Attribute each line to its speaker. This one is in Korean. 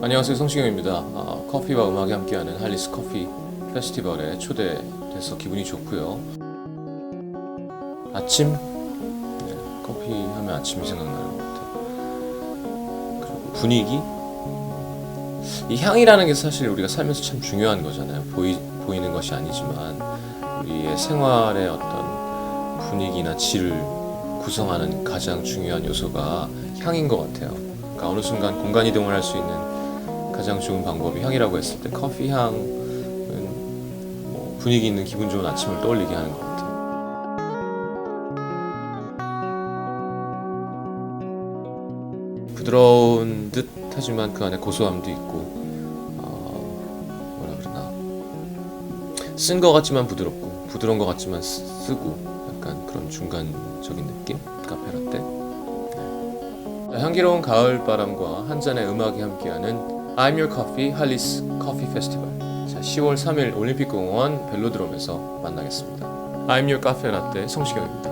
Speaker 1: 안녕하세요 성시경입니다. 아, 커피와 음악이 함께하는 할리스 커피 페스티벌에 초대돼서 기분이 좋고요. 아침 네, 커피 하면 아침이 생각나는 것 같아요. 그리고 분위기 이 향이라는 게 사실 우리가 살면서 참 중요한 거잖아요. 보이 보이는 것이 아니지만 우리의 생활의 어떤 분위기나 질을 구성하는 가장 중요한 요소가 향인 것 같아요. 그러니까 어느 순간 공간 이동을 할 수 있는 가장 좋은 방법이 향이라고 했을 때 커피 향은 뭐 분위기 있는 기분 좋은 아침을 떠올리게 하는 것 같아요. 부드러운 듯 하지만 그 안에 고소함도 있고 어, 뭐라 그러나 쓴 것 같지만 부드럽고 부드러운 것 같지만 쓰, 쓰고 그런 중간적인 느낌? 카페라떼? 네. 자, 향기로운 가을 바람과 한 잔의 음악이 함께하는 I'm Your Coffee 할리스 커피 페스티벌 자, 10월 3일 올림픽공원 벨로드롬에서 만나겠습니다. I'm Your 카페 라떼 성시경입니다